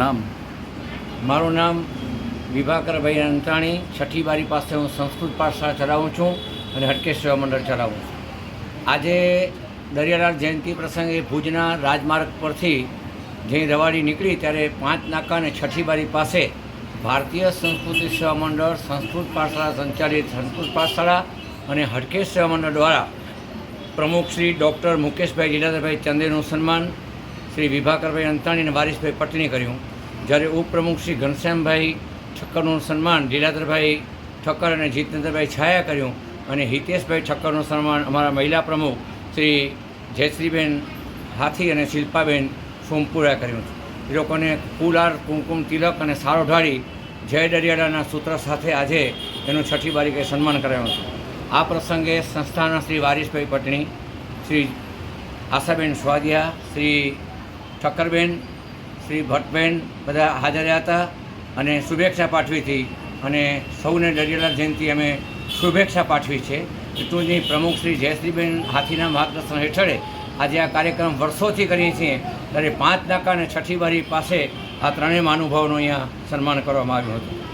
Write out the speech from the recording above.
નામ. મારું નામ વિભાકરભાઈ અંતાણી છઠ્ઠી બારી પાસે હું સંસ્કૃત પાઠશાળા ચલાવું છું અને હટકેશ સેવા મંડળ ચલાવું છું. આજે દરિયાલાલ જયંતિ પ્રસંગે ભુજના રાજમાર્ગ પરથી જે રવાડી નીકળી ત્યારે પાંચ નાકા અને છઠ્ઠી બારી પાસે ભારતીય સંસ્કૃતિ સેવા મંડળ, સંસ્કૃત પાઠશાળા સંચાલિત સંસ્કૃત પાઠશાળા અને હટકેશ સેવા મંડળ દ્વારા પ્રમુખ શ્રી ડૉક્ટર મુકેશભાઈ લીલાધરભાઈ ચંદેનું સન્માન શ્રી વિભાકરભાઈ અંતાણી અને વારીસભાઈ પટણી કર્યું. જ્યારે ઉપપ્રમુખ શ્રી ઘનશ્યામભાઈ ઠક્કરનું સન્માન, લીલાધરભાઈ ઠક્કર અને જીતેન્દ્રભાઈ છાયા કર્યું અને હિતેશભાઈ ઠક્કરનું સન્માન અમારા મહિલા પ્રમુખ શ્રી જયશ્રીબેન હાથી અને શિલ્પાબેન સોમપુરા કર્યું એ લોકોને કુલાર, કુમકુમ, તિલક અને સારો ઢાળી જય દરિયાળાના સૂત્ર સાથે આજે એનું છઠ્ઠી બારીકે સન્માન કરાયું હતું. આ પ્રસંગે સંસ્થાના શ્રી વારીશભાઈ પટણી, શ્રી આશાબેન સ્વાદિયા, શ્રી ઠક્કરબેન, શ્રી ભટ્ટબેન બધા હાજર રહ્યા હતા અને શુભેચ્છા પાઠવી હતી અને સૌને દરિયાલાલ જયંતિ અમે શુભેચ્છા પાઠવી છે. ચૂંટણી પ્રમુખ શ્રી જયશ્રીબેન હાથીના માર્ગદર્શન હેઠળે આજે આ કાર્યક્રમ વર્ષોથી કરીએ છીએ. ત્યારે પાંચ નાકા અને છઠ્ઠી બારી પાસે આ ત્રણેય મહાનુભાવોનું અહીંયા સન્માન કરવામાં આવ્યું હતું.